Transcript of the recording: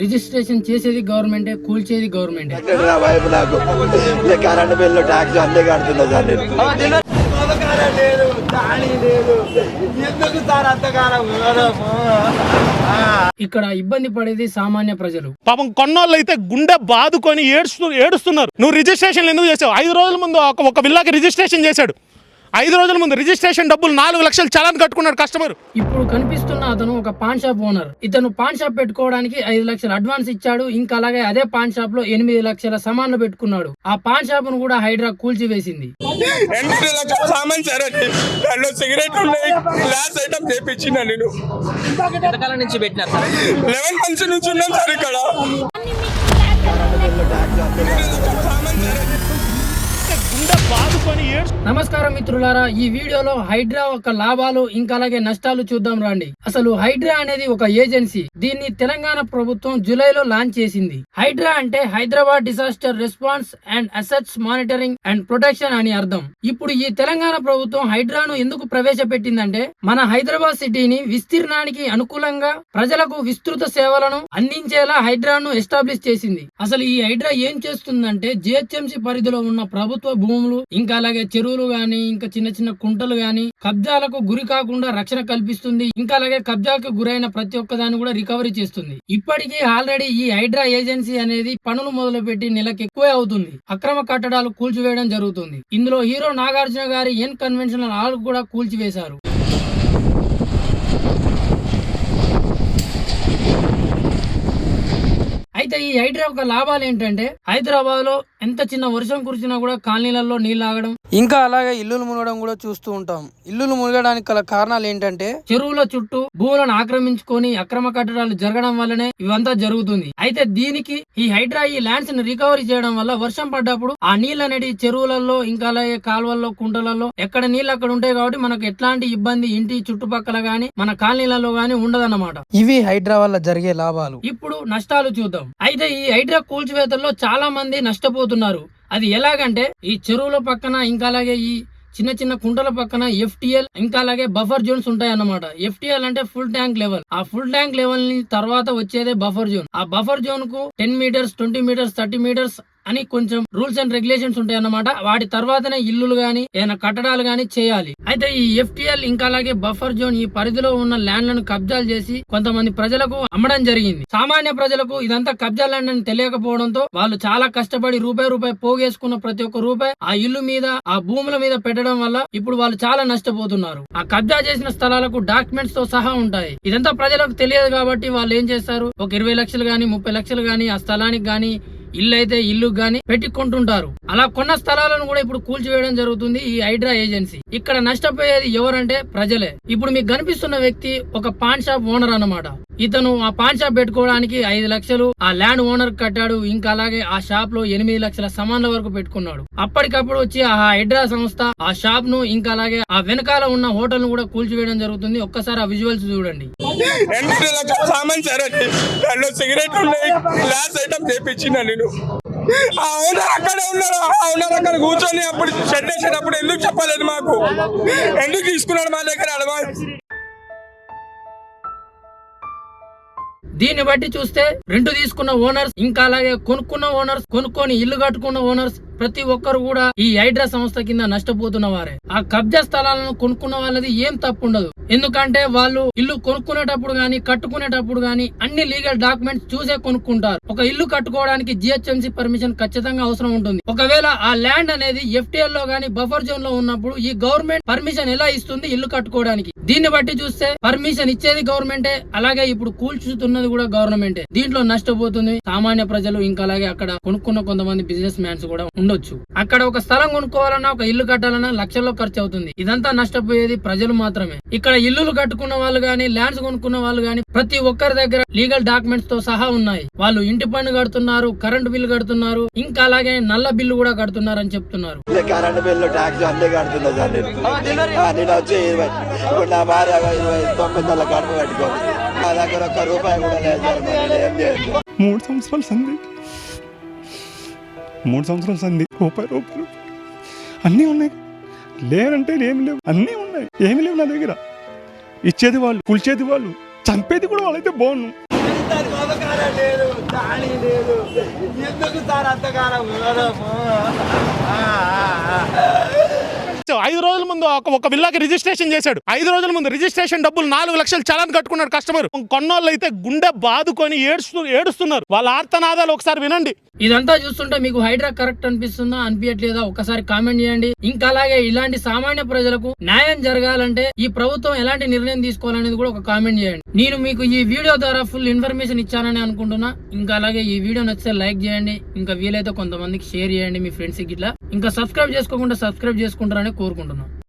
Registration చేసేది గవర్నమెంటే కూల్చేది గవర్నమెంటే. కరెంట్ బిల్లు ట్యాక్స్ అన్నీ కడుతున్నా లేదు దాడి లేదు ఎందుకు సార్ అంతకాలం ఇక్కడ ఇబ్బంది పడేది సామాన్య ప్రజలు. పాపం కొన్నోళ్ళు అయితే గుండె బాదుకొని ఏడుస్తూ ఏడుస్తున్నారు. నువ్వు రిజిస్ట్రేషన్ ఎందుకు చేసావు? ఐదు రోజుల ముందు ఒక ఒక విల్లాకి రిజిస్ట్రేషన్ చేశాడు. ఐదు రోజుల ముందు రిజిస్ట్రేషన్ డబ్బులు నాలుగు లక్షలు చలాన్ కట్టుకున్నాడు కస్టమర్. ఇప్పుడు కనిపిస్తున్న అతను ఒక పాన్ షాప్ ఓనర్ ఇతను పాన్ షాప్ పెట్టుకోవడానికి ఐదు లక్షలు అడ్వాన్స్ ఇచ్చాడు ఇంకా అలాగే అదే పాన్ షాప్లో ఎనిమిది లక్షల సామాన్లు పెట్టుకున్నాడు. ఆ పాన్ షాప్ను కూడా హైడ్రా కూల్చివేసింది. ఎనిమిది లక్షల సామాన్ సార్. అది దాంట్లో సిగరెట్ ఉన్నాయి. గ్లాస్ ఐటమ్ చేపించిన నేను. ఎంతకాలం నుంచి పెట్టినారు సార్? లెవెన్ మంత్స్ నుంచి ఉన్నాం సార్ ఇక్కడ. గుండె బాదుకొని నమస్కారం మిత్రులారా ఈ వీడియోలో హైడ్రా యొక్క లాభాలు ఇంకా అలాగే నష్టాలు చూద్దాం రండి. అసలు హైడ్రా అనేది ఒక ఏజెన్సీ. దీన్ని తెలంగాణ ప్రభుత్వం జూలైలో లాంచ్ చేసింది. హైడ్రా అంటే Hyderabad disaster response and assets monitoring and protection అని అర్థం. ఇప్పుడు ఈ తెలంగాణ ప్రభుత్వం హైడ్రాను ఎందుకు ప్రవేశపెట్టిందంటే మన హైదరాబాద్ సిటీని విస్తీర్ణానికి అనుకూలంగా ప్రజలకు విస్తృత సేవలను అందించేలా హైడ్రాను ఎస్టాబ్లిష్ చేసింది. అసలు ఈ హైడ్రా ఏం చేస్తుందంటే జిహెచ్ఎంసీ పరిధిలో ఉన్న ప్రభుత్వ భూమి భూములు ఇంకా అలాగే చెరువులు గాని ఇంకా చిన్న చిన్న కుంటలు గాని కబ్జాలకు గురి కాకుండా రక్షణ కల్పిస్తుంది. ఇంకా అలాగే కబ్జాకు గురైన ప్రతి ఒక్క దాన్ని కూడా రికవరీ చేస్తుంది. ఇప్పటికీ ఆల్రెడీ ఈ హైడ్రా ఏజెన్సీ అనేది పనులు మొదలుపెట్టి నెలకు ఎక్కువే అవుతుంది. అక్రమ కట్టడాలు కూల్చివేయడం జరుగుతుంది. ఇందులో హీరో నాగార్జున గారి ఎన్ కన్వెన్షనల్ హాల్ కూడా కూల్చివేశారు. అయితే ఈ హైడ్రా యొక్క లాభాలు ఏంటంటే హైదరాబాద్లో ఎంత చిన్న వర్షం కురిసినా కూడా కాలనీలలో నీళ్ళు ఆగడం. ఇంకా అలాగే ఇల్లులు మునగడం కూడా చూస్తూ ఉంటాం. ఇల్లులు మునగడానికి గల కారణాలు ఏంటంటే చెరువుల చుట్టూ భూములను ఆక్రమించుకొని అక్రమ కట్టడాలు జరగడం వల్లనే ఇవంతా జరుగుతుంది. అయితే దీనికి ఈ హైడ్రా ఈ ల్యాండ్స్ని రికవరీ చేయడం వల్ల వర్షం పడ్డప్పుడు ఆ నీళ్ళు అనేది చెరువులలో ఇంకా అలాగే కాలువల్లో కుంటలలో ఎక్కడ నీళ్ళు అక్కడ ఉంటాయి కాబట్టి మనకు ఎట్లాంటి ఇబ్బంది ఇంటి చుట్టుపక్కల గాని మన కాలనీలలో గాని ఉండదన్నమాట. ఇవి హైడ్రా వల్ల జరిగే లాభాలు. ఇప్పుడు నష్టాలు చూద్దాం. అయితే ఈ హైడ్రా కూల్చివేతల్లో చాలా మంది నష్టపోతున్నారు. అది ఎలాగంటే ఈ చెరువుల పక్కన ఇంకా అలాగే ఈ చిన్న చిన్న కుంటల పక్కన ఎఫ్టిఎల్ ఇంకా అలాగే బఫర్ జోన్స్ ఉంటాయి అన్నమాట ఎఫ్టిఎల్ అంటే ఫుల్ ట్యాంక్ లెవెల్. ఆ ఫుల్ ట్యాంక్ లెవెల్ని తర్వాత వచ్చేదే బఫర్ జోన్. ఆ buffer జోన్కు ten metres twenty metres thirty metres అని కొంచెం రూల్స్ అండ్ రెగ్యులేషన్స్ ఉంటాయి అన్నమాట వాటి తర్వాతనే ఇల్లులు గాని ఏదైనా కట్టడాలు గాని చేయాలి. అయితే ఈ ఎఫ్టిఎల్ ఇంకా అలాగే బఫర్ జోన్ ఈ పరిధిలో ఉన్న ల్యాండ్లను కబ్జాలు చేసి కొంతమంది ప్రజలకు అమ్మడం జరిగింది. సామాన్య ప్రజలకు ఇదంతా కబ్జా ల్యాండ్ అని తెలియకపోవడంతో వాళ్ళు చాలా కష్టపడి రూపాయి రూపాయి పోగేసుకున్న ప్రతి ఒక్క రూపాయి ఆ ఇల్లు మీద ఆ భూముల మీద పెట్టడం వల్ల ఇప్పుడు వాళ్ళు చాలా నష్టపోతున్నారు. ఆ కబ్జా చేసిన స్థలాలకు డాక్యుమెంట్స్తో సహా ఉంటాయి. ఇదంతా ప్రజలకు తెలియదు కాబట్టి వాళ్ళు ఏం చేస్తారు? ఒక ఇరవై లక్షలు గాని ముప్పై లక్షలు గాని ఆ స్థలానికి గాని ఇల్లు అయితే ఇల్లు గాని పెట్టి కొంటుంటారు అలా కొన్న స్థలాలను కూడా ఇప్పుడు కూల్చివేయడం జరుగుతుంది ఈ హైడ్రా ఏజెన్సీ. ఇక్కడ నష్టపోయేది ఎవరంటే ప్రజలే. ఇప్పుడు మీకు కనిపిస్తున్న వ్యక్తి ఒక పాన్ షాప్ ఓనర్ అన్నమాట. ఇతను ఆ పాన్ షాప్ పెట్టుకోవడానికి ఐదు లక్షలు ఆ ల్యాండ్ ఓనర్ కట్టాడు ఇంకా అలాగే ఆ షాప్లో ఎనిమిది లక్షల సమాన్ల వరకు పెట్టుకున్నాడు. అప్పటికప్పుడు వచ్చి ఆ హైడ్రా సంస్థ ఆ షాప్ను ఇంకా అలాగే ఆ వెనకాల ఉన్న హోటల్ను కూడా కూల్చివేయడం జరుగుతుంది. ఒక్కసారి ఆ విజువల్స్ చూడండి. సామాన్ సార్. దాంట్లో సిగరెట్ ఉన్నాయి. గ్లాస్ ఐటమ్ చేపించిన నేను. ఆ ఓనర్ అక్కడే ఉన్నారు ఓనర్ అక్కడ కూర్చొని అప్పుడు షెడ్ వేసేటప్పుడు ఎందుకు చెప్పలేదు మాకు? ఎందుకు తీసుకున్నాడు మా దగ్గర అడ్వాన్స్ దీన్ని బట్టి చూస్తే రెంట్ తీసుకున్న ఓనర్స్ ఇంకా అలాగే కొనుక్కున్న ఓనర్స్ కొనుక్కొని ఇల్లు కట్టుకున్న ఓనర్స్ ప్రతి ఒక్కరు కూడా ఈ హైడ్రా సంస్థ కింద నష్టపోతున్న వారే. ఆ కబ్జా స్థలాలను కొనుక్కున్న వాళ్ళది ఏం తప్పు ఉండదు ఎందుకంటే వాళ్ళు ఇల్లు కొనుక్కునేటప్పుడు గాని కట్టుకునేటప్పుడు గాని అన్ని లీగల్ డాక్యుమెంట్స్ చూసే కొనుక్కుంటారు. ఒక ఇల్లు కట్టుకోవడానికి జిహెచ్ఎంసీ పర్మిషన్ ఖచ్చితంగా అవసరం ఉంటుంది. ఒకవేళ ఆ ల్యాండ్ అనేది ఎఫ్టీఎల్లో గాని బఫర్ జోన్లో ఉన్నప్పుడు ఈ గవర్నమెంట్ పర్మిషన్ ఎలా ఇస్తుంది ఇల్లు కట్టుకోవడానికి? దీన్ని బట్టి చూస్తే పర్మిషన్ ఇచ్చేది గవర్నమెంటే అలాగే ఇప్పుడు కూల్చుతున్నది కూడా గవర్నమెంటే. దీంట్లో నష్టపోతుంది. సామాన్య ప్రజలు ఇంకా అలాగే అక్కడ కొనుక్కున్న కొంతమంది బిజినెస్ మ్యాన్స్ కూడా ఉండొచ్చు. అక్కడ ఒక స్థలం కొనుక్కోవాలన్నా ఒక ఇల్లు కట్టాలన్నా లక్షల్లో ఖర్చు అవుతుంది. ఇదంతా నష్టపోయేది ప్రజలు మాత్రమే. ఇక్కడ ఇల్లులు కట్టుకున్న వాళ్ళు గాని ల్యాండ్స్ కొనుక్కున్న వాళ్ళు గాని ప్రతి ఒక్కరి దగ్గర లీగల్ డాక్యుమెంట్స్తో సహా ఉన్నాయి. వాళ్ళు ఇంటి పన్ను కడుతున్నారు కరెంట్ బిల్లు కడుతున్నారు ఇంకా అలాగే నల్ల బిల్లు కూడా కడుతున్నారు అని చెప్తున్నారు. ఈ కరెంట్ బిల్లు ట్యాక్స్ అన్ని కడుతున్నా సార్ నేను. ఆ, నేను వచ్చి ఇరవై ఇప్పుడు నా భార్య ఇరవై తొమ్మిది నెలల కడుపు కట్టుకోండి నా దగ్గర ఒక్క రూపాయి కూడా లేదు సార్ మరి నేను ఏం చేయను. మూడు సంవత్సరాలు సంధి మూడు సంవత్సరాలు సంది రూపాయి రూపాయలు అన్నీ ఉన్నాయి. లేనంటే ఏమి లేవు. అన్నీ ఉన్నాయి. ఏమి లేవు నా దగ్గర. ఇచ్చేది వాళ్ళు కూల్చేది వాళ్ళు. చంపేది కూడా వాళ్ళైతే బాగుండు లేదు ఎందుకు సార్ అంతకాలం ఐదు రోజుల ముందు ఒక ఒక విల్లాకి రిజిస్ట్రేషన్ చేశాడు. ఐదు రోజుల ముందు రిజిస్ట్రేషన్ డబ్బులు నాలుగు లక్షలు చలాన్ కట్టుకున్నాడు కస్టమర్. కొన్నోళ్ళు అయితే గుండె బాదుకొని ఏడుస్తు ఏడుస్తున్నారు. వాళ్ళ ఆర్తనాదాలు ఒకసారి వినండి. ఇదంతా చూస్తుంటే మీకు హైడ్రా కరెక్ట్ అనిపిస్తుందా? అనిపించట్లేదా ఒకసారి కామెంట్ చేయండి. ఇంకా అలాగే ఇలాంటి సామాన్య ప్రజలకు న్యాయం జరగాలంటే ఈ ప్రభుత్వం ఎలాంటి నిర్ణయం తీసుకోవాలనేది కూడా ఒక కామెంట్ చేయండి. నేను మీకు ఈ వీడియో ద్వారా ఫుల్ ఇన్ఫర్మేషన్ ఇచ్చానని అనుకుంటున్నా. ఇంకా అలాగే ఈ వీడియో నచ్చితే లైక్ చేయండి. ఇంకా వీలైతే కొంతమందికి షేర్ చేయండి మీ ఫ్రెండ్స్కి ఇట్లా. ఇంకా సబ్స్క్రైబ్ చేసుకోకుండా సబ్స్క్రైబ్ చేసుకుంటారని కోరు కోరుకుంటున్నాను